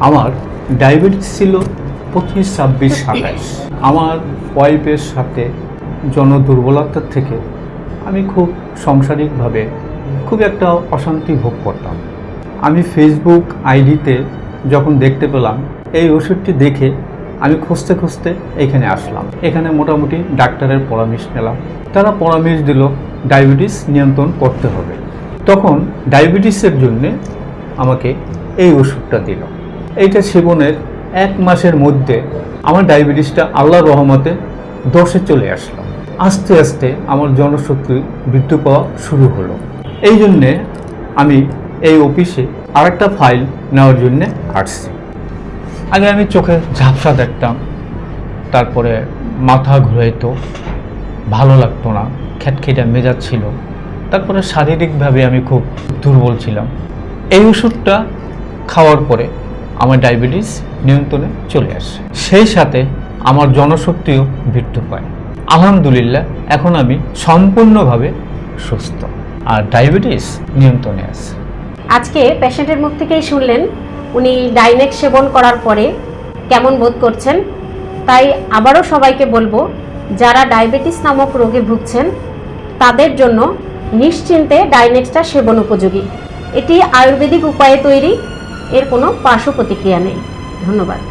আমার ডায়াবেটিস ছিল পঁচিশ, ছাব্বিশ, সাতাইশ। আমার ওয়াইফের সাথে জনদুর্বলতার থেকে আমি খুব সাংসারিকভাবে খুব একটা অশান্তি ভোগ করতাম। আমি ফেসবুক আইডিতে যখন দেখতে পেলাম, এই ওষুধটি দেখে আমি খুঁজতে খুঁজতে এখানে আসলাম। এখানে মোটামুটি ডাক্তারের পরামর্শ নিলাম। তারা পরামর্শ দিল, ডায়াবেটিস নিয়ন্ত্রণ করতে হবে। তখন ডায়াবেটিসের জন্যে আমাকে এই ওষুধটা দিল। এইটা সেবনের এক মাসের মধ্যে আমার ডায়াবেটিসটা আল্লাহর রহমতে দশে চলে আসলো। আস্তে আস্তে আমার জনশক্তি বৃদ্ধি পাওয়া শুরু হলো। এই জন্যে আমি এই অফিসে আরেকটা ফাইল নেওয়ার জন্যে আসছি। আগে আমি চোখে ঝাপসা দেখতাম, তারপরে মাথা ঘুরাইতো, ভালো লাগতো না খ্যাটখিটা মেজাজ ছিল। তারপরে শারীরিকভাবে আমি খুব দুর্বল ছিলাম। এই ওষুধটা খাওয়ার পরে আমার ডায়াবেটিস নিয়ন্ত্রণে চলে আসে। সেই সাথে আমার জনশক্তিও বৃদ্ধি পায়। আলহামদুলিল্লাহ, এখন আমি সম্পূর্ণভাবে সুস্থ আর ডায়াবেটিস নিয়ন্ত্রণে আছে। আজকে পেশেন্টের মুখ থেকেই শুনলেন, উনি ডাইনেক সেবন করার পরে কেমন বোধ করছেন? তাই আবারও সবাইকে বলব, যারা ডায়াবেটিস নামক রোগে ভুগছেন, তাদের জন্য নিশ্চিন্তে ডাইনেক্সটা সেবন উপযোগী। এটি আয়ুর্বেদিক উপায়ে তৈরি এর কোনো পার্শ্ব প্রতিক্রিয়া নেই। ধন্যবাদ।